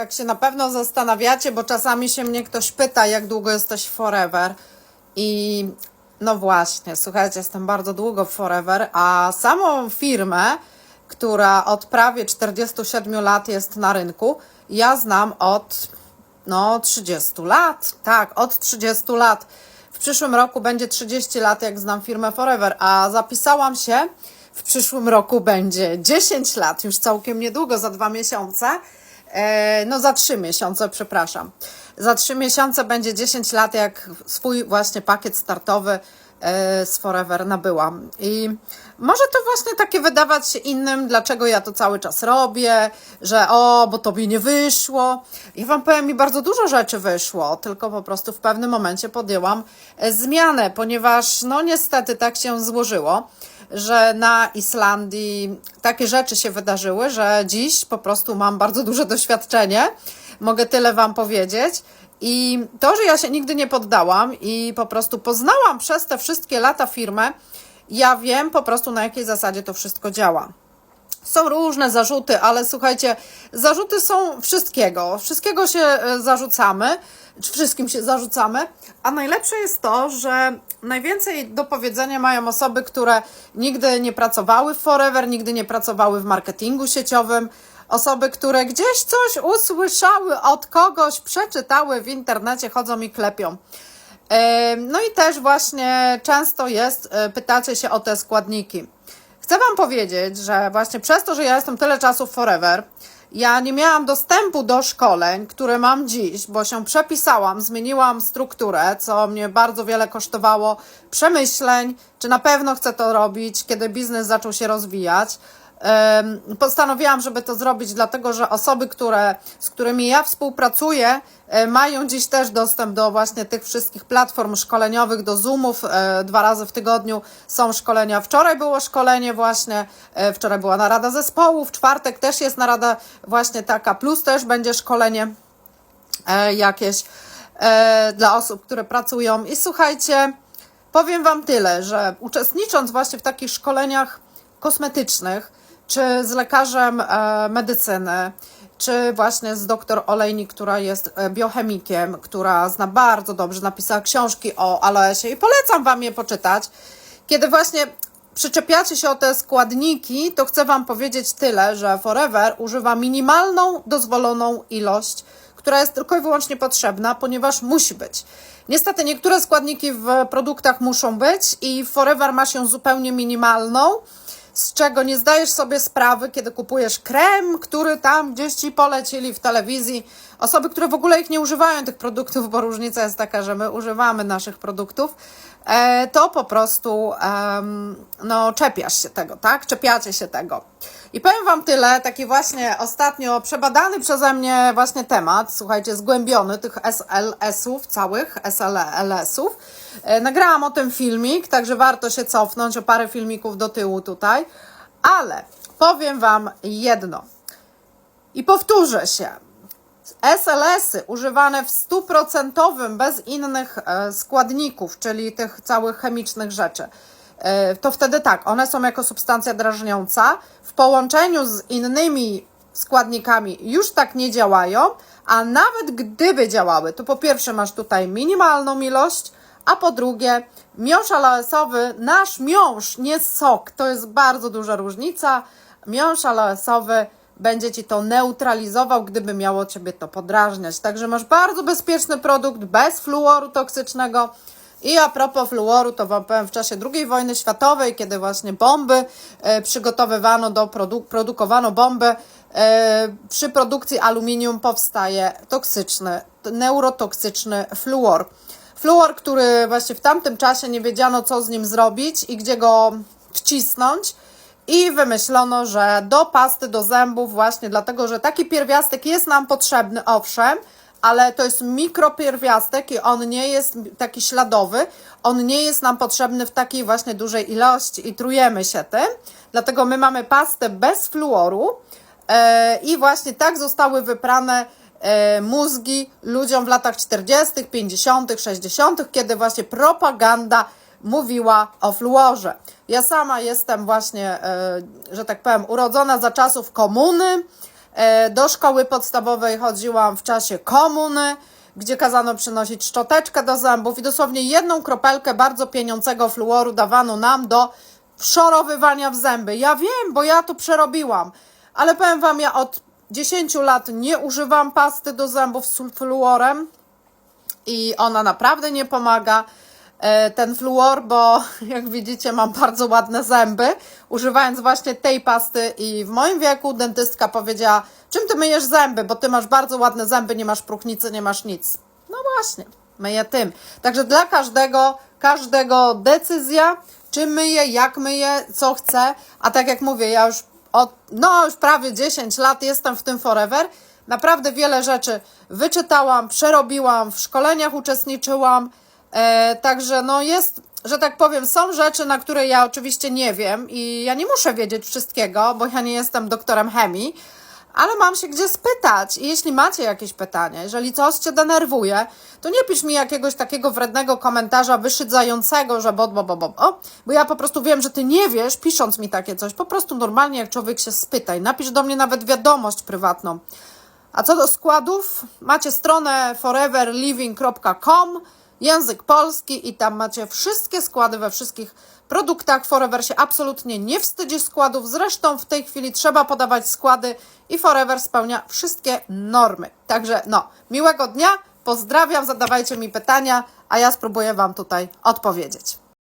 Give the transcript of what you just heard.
tak się na pewno zastanawiacie, bo czasami się mnie ktoś pyta, jak długo jesteś Forever. I no właśnie, słuchajcie, jestem bardzo długo Forever, a samą firmę, która od prawie 47 lat jest na rynku, ja znam od no 30 lat. Tak, od 30 lat. W przyszłym roku będzie 30 lat, jak znam firmę Forever, a zapisałam się. W przyszłym roku będzie 10 lat, już całkiem niedługo, za dwa miesiące. E, no, za trzy miesiące, przepraszam. Za trzy miesiące będzie 10 lat, jak swój właśnie pakiet startowy e, z Forever nabyłam. I może to właśnie takie wydawać się innym, dlaczego ja to cały czas robię, że o, bo tobie nie wyszło. Ja wam powiem, mi bardzo dużo rzeczy wyszło, tylko po prostu w pewnym momencie podjęłam e, zmianę, ponieważ no niestety tak się złożyło, że na Islandii takie rzeczy się wydarzyły, że dziś po prostu mam bardzo duże doświadczenie. Mogę tyle wam powiedzieć. I to, że ja się nigdy nie poddałam i po prostu poznałam przez te wszystkie lata firmę, ja wiem po prostu na jakiej zasadzie to wszystko działa. Są różne zarzuty, ale słuchajcie, zarzuty są wszystkiego. Wszystkiego się e, zarzucamy, czy wszystkim się zarzucamy, a najlepsze jest to, że najwięcej do powiedzenia mają osoby, które nigdy nie pracowały w Forever, nigdy nie pracowały w marketingu sieciowym, osoby, które gdzieś coś usłyszały od kogoś, przeczytały w internecie, chodzą i klepią. No i też właśnie często jest, e, pytacie się o te składniki. Chcę Wam powiedzieć, że właśnie przez to, że ja jestem tyle czasu w Forever, ja nie miałam dostępu do szkoleń, które mam dziś, bo się przepisałam, zmieniłam strukturę, co mnie bardzo wiele kosztowało przemyśleń, czy na pewno chcę to robić, kiedy biznes zaczął się rozwijać. Postanowiłam, żeby to zrobić, dlatego że osoby, które, z którymi ja współpracuję, e, mają dziś też dostęp do właśnie tych wszystkich platform szkoleniowych, do Zoomów. e, Dwa razy w tygodniu są szkolenia. Wczoraj było szkolenie właśnie, e, wczoraj była narada zespołu, w czwartek też jest narada właśnie taka, plus też będzie szkolenie jakieś dla osób, które pracują. I słuchajcie, powiem Wam tyle, że uczestnicząc właśnie w takich szkoleniach kosmetycznych, czy z lekarzem e, medycyny, czy właśnie z doktor Olejnik, która jest e, biochemikiem, która zna bardzo dobrze, napisała książki o aloesie i polecam Wam je poczytać. Kiedy właśnie przyczepiacie się o te składniki, to chcę Wam powiedzieć tyle, że Forever używa minimalną dozwoloną ilość, która jest tylko i wyłącznie potrzebna, ponieważ musi być. Niestety niektóre składniki w produktach muszą być i Forever ma się zupełnie minimalną, z czego nie zdajesz sobie sprawy, kiedy kupujesz krem, który tam gdzieś ci polecili w telewizji. Osoby, które w ogóle ich nie używają tych produktów, bo różnica jest taka, że my używamy naszych produktów, e, to po prostu no, czepiasz się tego, tak? Czepiacie się tego. I powiem Wam tyle, taki właśnie ostatnio przebadany przeze mnie właśnie temat, słuchajcie, zgłębiony tych SLS-ów, całych SLS-ów. E, Nagrałam o tym filmik, także warto się cofnąć o parę filmików do tyłu tutaj, ale powiem Wam jedno i powtórzę się. SLS-y używane w stuprocentowym, bez innych e, składników, czyli tych całych chemicznych rzeczy, e, to wtedy tak, one są jako substancja drażniąca. W połączeniu z innymi składnikami już tak nie działają, a nawet gdyby działały, to po pierwsze masz tutaj minimalną ilość, a po drugie miąższ aloesowy, nasz miąższ, nie sok, to jest bardzo duża różnica. Miąższ aloesowy będzie Ci to neutralizował, gdyby miało Ciebie to podrażniać. Także masz bardzo bezpieczny produkt, bez fluoru toksycznego. I a propos fluoru, to Wam powiem, w czasie II wojny światowej, kiedy właśnie bomby e, przygotowywano do produ- produkowano bomby, e, przy produkcji aluminium powstaje toksyczny, neurotoksyczny fluor. Fluor, który właśnie w tamtym czasie nie wiedziano, co z nim zrobić i gdzie go wcisnąć. I wymyślono, że do pasty do zębów, właśnie dlatego, że taki pierwiastek jest nam potrzebny, owszem, ale to jest mikropierwiastek i on nie jest taki śladowy, on nie jest nam potrzebny w takiej właśnie dużej ilości i trujemy się tym. Dlatego my mamy pastę bez fluoru e, i właśnie tak zostały wyprane e, mózgi ludziom w latach 40., 50., 60., kiedy właśnie propaganda mówiła o fluorze. Ja sama jestem właśnie, e, że tak powiem, urodzona za czasów komuny, E, Do szkoły podstawowej chodziłam w czasie komuny, gdzie kazano przynosić szczoteczkę do zębów i dosłownie jedną kropelkę bardzo pieniącego fluoru dawano nam do wszorowywania w zęby. Ja wiem, bo ja to przerobiłam, ale powiem Wam, ja od 10 lat nie używam pasty do zębów z fluorem i ona naprawdę nie pomaga. E, Ten fluor, bo jak widzicie, mam bardzo ładne zęby, używając właśnie tej pasty i w moim wieku dentystka powiedziała, czym ty myjesz zęby, bo ty masz bardzo ładne zęby, nie masz próchnicy, nie masz nic. No właśnie, myję tym. Także dla każdego, każdego decyzja, czy myję, jak myję, co chcę, a tak jak mówię, ja już od, no już prawie 10 lat jestem w tym forever, Naprawdę wiele rzeczy wyczytałam, przerobiłam, w szkoleniach uczestniczyłam. E, także no jest, że tak powiem, są rzeczy, na które ja oczywiście nie wiem i ja nie muszę wiedzieć wszystkiego, bo ja nie jestem doktorem chemii, ale mam się gdzie spytać. I jeśli macie jakieś pytania, jeżeli coś cię denerwuje, to nie pisz mi jakiegoś takiego wrednego komentarza wyszydzającego, że bo, bo, bo, bo, bo ja po prostu wiem, że ty nie wiesz, pisząc mi takie coś. Po prostu normalnie, jak człowiek się spytaj, napisz do mnie nawet wiadomość prywatną. A co do składów, macie stronę foreverliving.com, język polski i tam macie wszystkie składy we wszystkich produktach. Forever się absolutnie nie wstydzi składów. Zresztą w tej chwili trzeba podawać składy i Forever spełnia wszystkie normy. Także no, miłego dnia, pozdrawiam, zadawajcie mi pytania, a ja spróbuję Wam tutaj odpowiedzieć.